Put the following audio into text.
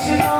Krishna